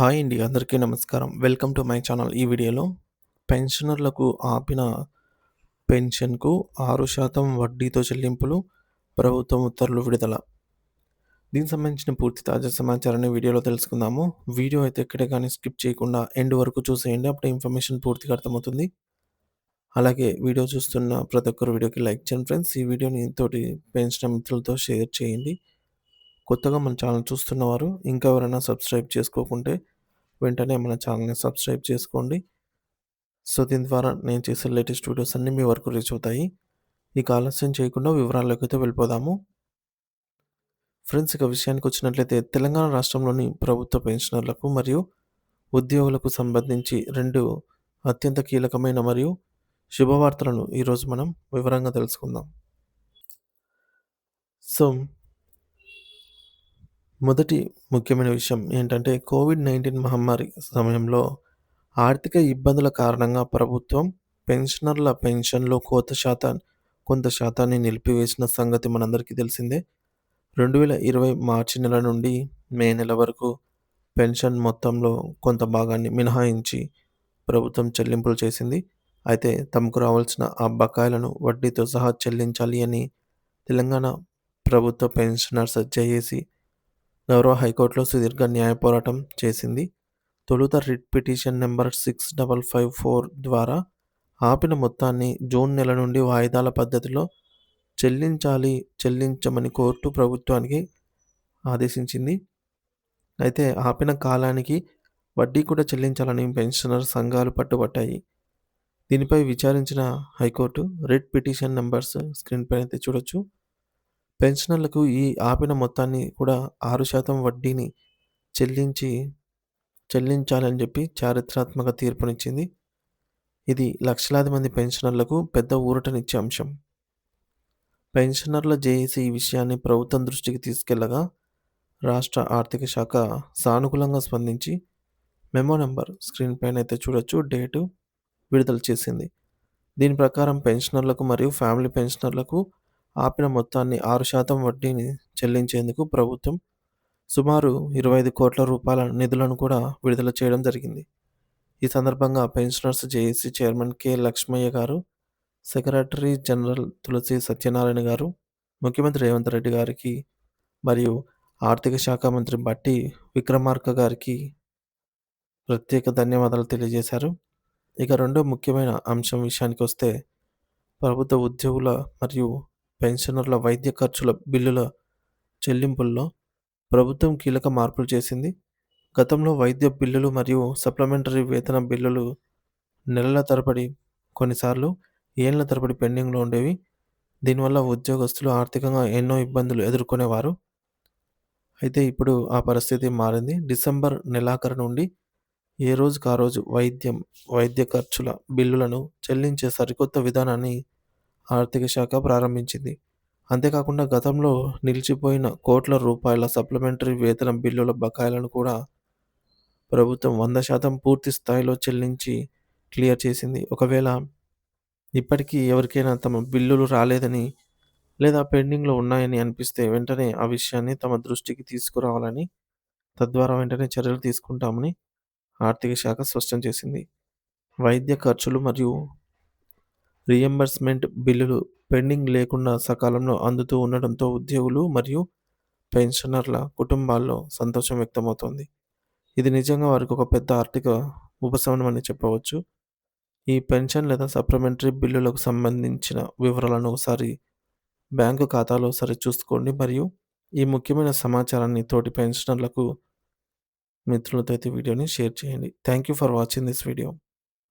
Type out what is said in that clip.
Hi అండి. అందరికీ నమస్కారం. Welcome to my channel. ఈ వీడియోలో పెన్షనర్లకు ఆపిన పెన్షన్‌కు ఆరు శాతం వడ్డీతో చెల్లింపులు ప్రభుత్వం ఉత్తర్వులు విడుదల. దీనికి సంబంధించిన పూర్తి తాజా సమాచారాన్ని వీడియోలో తెలుసుకుందాము. వీడియో అయితే ఎక్కడ కానీ స్కిప్ చేయకుండా ఎండ్ వరకు చూసేయండి. అప్పుడే ఇన్ఫర్మేషన్ పూర్తిగా అర్థమవుతుంది. అలాగే వీడియో చూస్తున్న ప్రతి ఒక్కరు వీడియోకి లైక్ చేయండి ఫ్రెండ్స్. ఈ వీడియోని తోటి పెన్షనర్ మిత్రులతో షేర్ చేయండి. కొత్తగా మన ఛానల్ చూస్తున్నవారు ఇంకా ఎవరైనా సబ్స్క్రైబ్ చేసుకోకుంటే వెంటనే మన ఛానల్‌ని సబ్స్క్రైబ్ చేసుకోండి. సో, దీని ద్వారా నేను చేసే లేటెస్ట్ వీడియోస్ అన్నీ మీ వరకు రీచ్ అవుతాయి. ఇక ఆలస్యం చేయకుండా వివరాల్లోకైతే వెళ్ళిపోదాము. ఫ్రెండ్స్ ఇక విషయానికి వచ్చినట్లయితే తెలంగాణ రాష్ట్రంలోని ప్రభుత్వ పెన్షనర్లకు మరియు ఉద్యోగులకు సంబంధించి రెండు అత్యంత కీలకమైన మరియు శుభవార్తలను ఈరోజు మనం వివరంగా తెలుసుకుందాం. సో మొదటి ముఖ్యమైన విషయం ఏంటంటే కోవిడ్-19 మహమ్మారి సమయంలో ఆర్థిక ఇబ్బందుల కారణంగా ప్రభుత్వం పెన్షనర్ల పెన్షన్‌లో కోత శాతం కొంత శాతాన్ని నిలిపివేసిన సంగతి మనందరికీ తెలిసిందే. 2020 మార్చి నెల నుండి మే నెల వరకు పెన్షన్ మొత్తంలో కొంత భాగాన్ని మినహాయించి ప్రభుత్వం చెల్లింపులు చేసింది. అయితే తమకు రావాల్సిన ఆ బకాయిలను వడ్డీతో సహా చెల్లించాలి అని తెలంగాణ ప్రభుత్వ పెన్షనర్స్ జేఏసీ గౌరవ హైకోర్టులో సుదీర్ఘ న్యాయ పోరాటం చేసింది. తొలుత writ petition number six double five four ద్వారా ఆపిన మొత్తాన్ని జూన్ నెల నుండి వాయిదాల పద్ధతిలో చెల్లించాలి చెల్లించమని కోర్టు ప్రభుత్వానికి ఆదేశించింది. అయితే ఆపిన కాలానికి వడ్డీ కూడా చెల్లించాలని పెన్షనర్ సంఘాలు పట్టుబట్టాయి. దీనిపై విచారించిన high court writ petition numbers screen పైన అయితే చూడొచ్చు. పెన్షనర్లకు ఈ ఆపిన మొత్తాన్ని కూడా ఆరు శాతం వడ్డీని చెల్లించి చెల్లించాలని చెప్పి చారిత్రాత్మక తీర్పునిచ్చింది. ఇది లక్షలాది మంది పెన్షనర్లకు పెద్ద ఊరటనిచ్చే అంశం. పెన్షనర్ల జేఏసీ ఈ విషయాన్ని ప్రభుత్వం దృష్టికి తీసుకెళ్ళగా రాష్ట్ర ఆర్థిక శాఖ సానుకూలంగా స్పందించి మెమో నెంబర్ స్క్రీన్ పైన అయితే చూడొచ్చు డేటు విడుదల చేసింది. దీని ప్రకారం పెన్షనర్లకు మరియు ఫ్యామిలీ పెన్షనర్లకు ఆపిన మొత్తాన్ని ఆరు శాతం వడ్డీని చెల్లించేందుకు ప్రభుత్వం సుమారు 25 కోట్ల రూపాయల నిధులను కూడా విడుదల చేయడం జరిగింది. ఈ సందర్భంగా pensioners JAC chairman K. Lakshmaiah గారు, సెక్రటరీ జనరల్ తులసి సత్యనారాయణ గారు, ముఖ్యమంత్రి రేవంత్ రెడ్డి గారికి మరియు ఆర్థిక శాఖ మంత్రి బట్టి విక్రమార్క గారికి ప్రత్యేక ధన్యవాదాలు తెలియజేశారు. ఇక రెండో ముఖ్యమైన అంశం విషయానికి వస్తే ప్రభుత్వ ఉద్యోగుల మరియు పెన్షనర్ల వైద్య ఖర్చుల బిల్లుల చెల్లింపుల్లో ప్రభుత్వం కీలక మార్పులు చేసింది. గతంలో వైద్య బిల్లులు మరియు సప్లిమెంటరీ వేతన బిల్లులు నెలల తరబడి కొన్నిసార్లు ఏళ్ళ తరబడి పెండింగ్‌లో ఉండేవి. దీనివల్ల ఉద్యోగస్తులు ఆర్థికంగా ఎన్నో ఇబ్బందులు ఎదుర్కొనేవారు. అయితే ఇప్పుడు ఆ పరిస్థితి మారింది. డిసెంబర్ నెలాఖరు నుండి ఏ రోజుకు ఆ రోజు వైద్యం, వైద్య ఖర్చుల బిల్లులను చెల్లించే సరికొత్త విధానాన్ని ఆర్థిక శాఖ ప్రారంభించింది. అంతేకాకుండా గతంలో నిలిచిపోయిన కోట్ల రూపాయల సప్లిమెంటరీ వేతన బిల్లుల బకాయిలను కూడా ప్రభుత్వం 100% పూర్తి స్థాయిలో చెల్లించి క్లియర్ చేసింది. ఒకవేళ ఇప్పటికీ ఎవరికైనా తమ బిల్లులు రాలేదని లేదా పెండింగ్‌లో ఉన్నాయని అనిపిస్తే వెంటనే ఆ విషయాన్ని తమ దృష్టికి తీసుకురావాలని, తద్వారా వెంటనే చర్యలు తీసుకుంటామని ఆర్థిక శాఖ స్పష్టం చేసింది. వైద్య ఖర్చులు మరియు రియంబర్స్మెంట్ బిల్లులు పెండింగ్ లేకుండా సకాలంలో అందుతూ ఉండడంతో ఉద్యోగులు మరియు పెన్షనర్ల కుటుంబాల్లో సంతోషం వ్యక్తమవుతోంది. ఇది నిజంగా వారికి ఒక పెద్ద ఆర్థిక అని చెప్పవచ్చు. ఈ పెన్షన్ లేదా సప్లిమెంటరీ బిల్లులకు సంబంధించిన వివరాలను ఒకసారి బ్యాంకు ఖాతాలో సరిచూసుకోండి మరియు ఈ ముఖ్యమైన సమాచారాన్ని తోటి పెన్షనర్లకు మిత్రులతో అయితే వీడియోని షేర్ చేయండి. Thank you for watching this video.